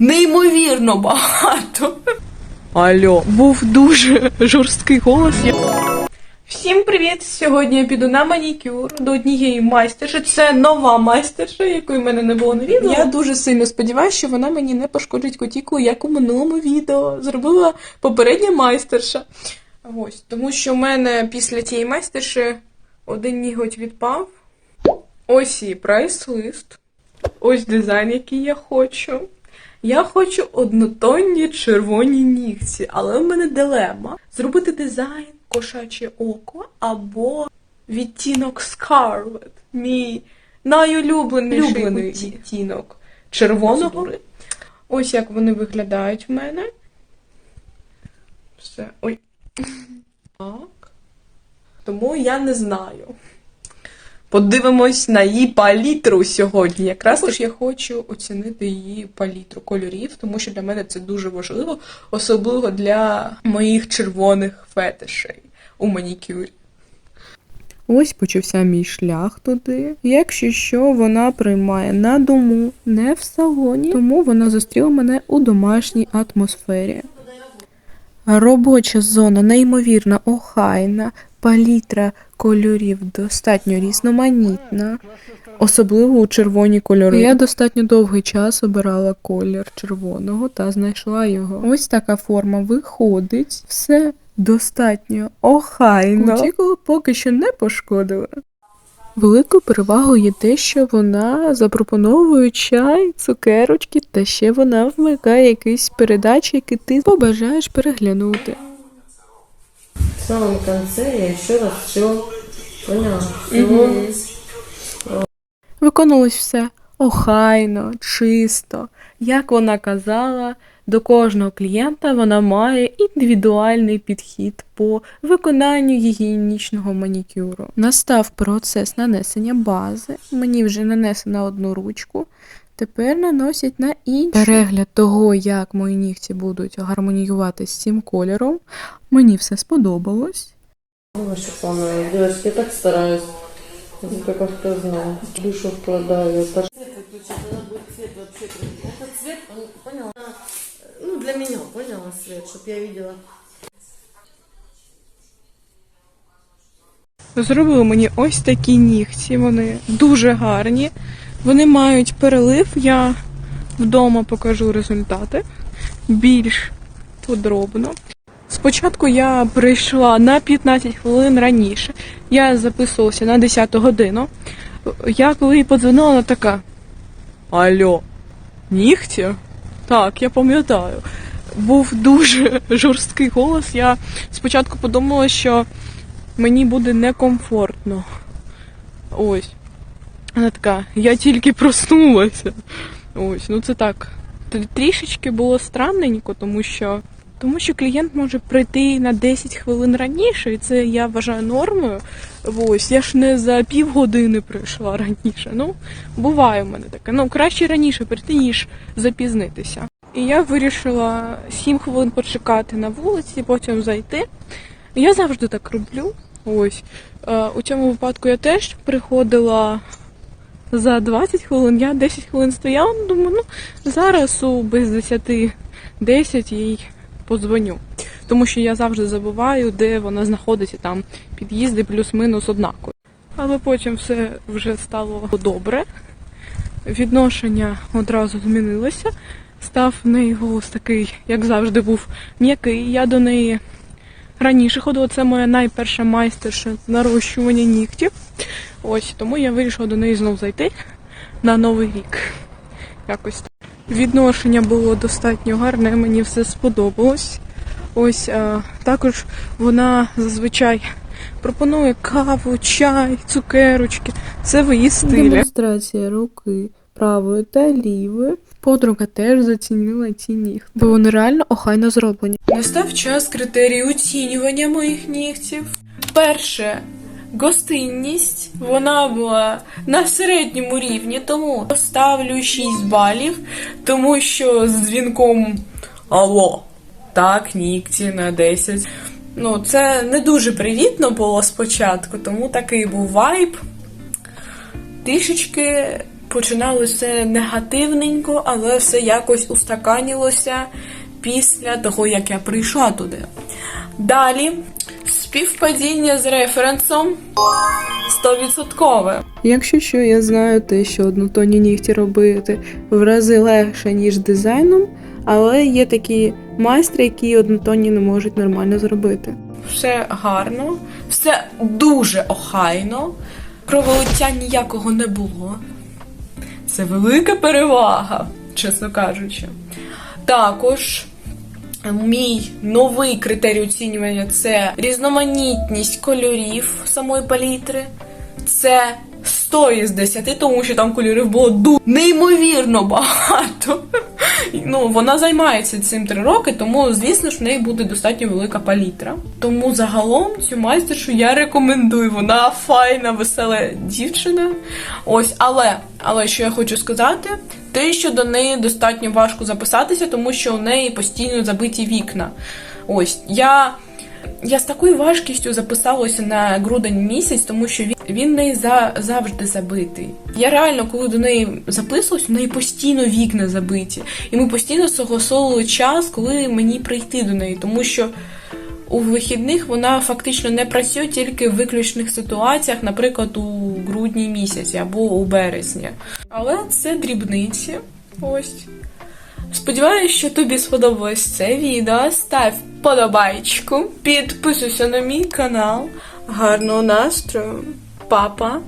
неймовірно багато. Алло, був дуже жорсткий голос. Всім привіт! Сьогодні я піду на манікюр до однієї майстерші. Це нова майстерша, якої в мене не було на відео. Я дуже сильно сподіваюся, що вона мені не пошкодить кутіку, як у минулому відео зробила попередня майстерша. Ось, тому що в мене після тієї майстерші один ніготь відпав. Ось і прайс-лист. Ось дизайн, який я хочу. Я хочу однотонні червоні нігті, але в мене дилема. Зробити дизайн кошаче око або відтінок Scarlet, мій найулюбленіший відтінок червоного. Ось як вони виглядають в мене. Все. Ой. Так. Тому я не знаю. Подивимось на її палітру сьогодні. Якраз також я хочу оцінити її палітру кольорів, тому що для мене це дуже важливо, особливо для моїх червоних фетишей у манікюрі. Ось почався мій шлях туди. Якщо що, вона приймає на дому, не в салоні, тому вона зустріла мене у домашній атмосфері. Робоча зона неймовірно охайна, палітра кольорів достатньо різноманітна, особливо у червоні кольори. Я достатньо довгий час обирала колір червоного та знайшла його. Ось така форма виходить. Все достатньо охайно. Кутікулу поки що не пошкодила. Великою перевагою є те, що вона запропоновує чай, цукерочки, та ще вона вмикає якісь передачі, які ти побажаєш переглянути. В самом конце я еще раз все поняла. Все. Виконувалось все охайно, чисто. Як вона казала, до кожного клієнта вона має індивідуальний підхід по виконанню гігієнічного манікюру. Настав процес нанесення бази. Мені вже нанесено одну ручку. Тепер наносять на іншу. Перегляд того, як мої нігті будуть гармоніювати з цим кольором. Мені все сподобалось. Ну, шипованная. Девочки, я так стараюсь. Это только кто знал. Душу вкладаю. Так. Этот цвет, он, поняла? Ну, для меня, поняла, цвет, чтобы я видела. Зробили мені ось такі нігті. Вони дуже гарні. Вони мають перелив. Я вдома покажу результати більш подробно. Спочатку я прийшла на 15 хвилин раніше. Я записувалася на 10 годину. Я коли їй подзвонила, вона така. Алло, нігті? Так, я пам'ятаю. Був дуже жорсткий голос. Я спочатку подумала, що мені буде некомфортно. Ось. Вона така, я тільки проснулася. Ось, ну це так. Трішечки було странненько, тому що. Тому що клієнт може прийти на 10 хвилин раніше, і це я вважаю нормою. Ось, я ж не за півгодини прийшла раніше. Ну, буває в мене таке. Ну, краще раніше прийти, ніж запізнитися. І я вирішила 7 хвилин почекати на вулиці, потім зайти. Я завжди так роблю. Ось. Е, у цьому випадку я теж приходила за 20 хвилин, я 10 хвилин стояла, ну, думаю, ну зараз у без 10 10 їй подзвоню. Тому що я завжди забуваю, де вона знаходиться, там під'їзди плюс-минус однакові. Але потім все вже стало добре. Відношення одразу змінилося. Став в неї голос такий, як завжди, був м'який. Я до неї раніше ходила. Це моя найперша майстерша нарощування нігтів. Ось тому я вирішила до неї знов зайти на новий рік. Якось. Відношення було достатньо гарне, мені все сподобалось. Ось а, також вона зазвичай пропонує каву, чай, цукерочки. Це в її стилі. Демонстрація руки правої та лівої. Подруга теж зацінила ці нігти, бо вони реально охайно зроблені. Настав час критерії оцінювання моїх нігтів. Перше гостинність. Вона була на середньому рівні, тому поставлю 6 балів, тому що з дзвінком Алло, так, нігті на 10. Ну, це не дуже привітно було спочатку, тому такий був вайб. Трішечки починали все негативненько, але все якось устаканілося після того, як я прийшла туди. Далі співпадіння з референсом 100%. Якщо що, я знаю те, що однотонні нігті робити в рази легше, ніж дизайном, але є такі майстри, які однотонні не можуть нормально зробити. Все гарно, все дуже охайно. Кроволиття ніякого не було. Це велика перевага, чесно кажучи. Також мій новий критерій оцінювання це різноманітність кольорів самої палітри. Це 100 із 10, тому що там кольорів було дуже неймовірно багато. Ну, вона займається цим три роки, тому, звісно ж, в неї буде достатньо велика палітра. Тому загалом цю майстершу я рекомендую. Вона файна, весела дівчина. Ось, але, але що я хочу сказати, те, що до неї достатньо важко записатися, тому що у неї постійно забиті вікна. Ось я. Я з такою важкістю записалася на грудень місяць, тому що він, він в неї за, завжди забитий. Я реально, коли до неї записувалась, у неї постійно вікна забиті. І ми постійно согласовували час, коли мені прийти до неї, тому що у вихідних вона фактично не працює тільки в виключних ситуаціях, наприклад, у грудні місяці або у березні. Але це дрібниці. Ось. Сподіваюсь, що тобі сподобалось це відео. Став подобайку, підписуйся на мій канал. Гарного настрою, папа!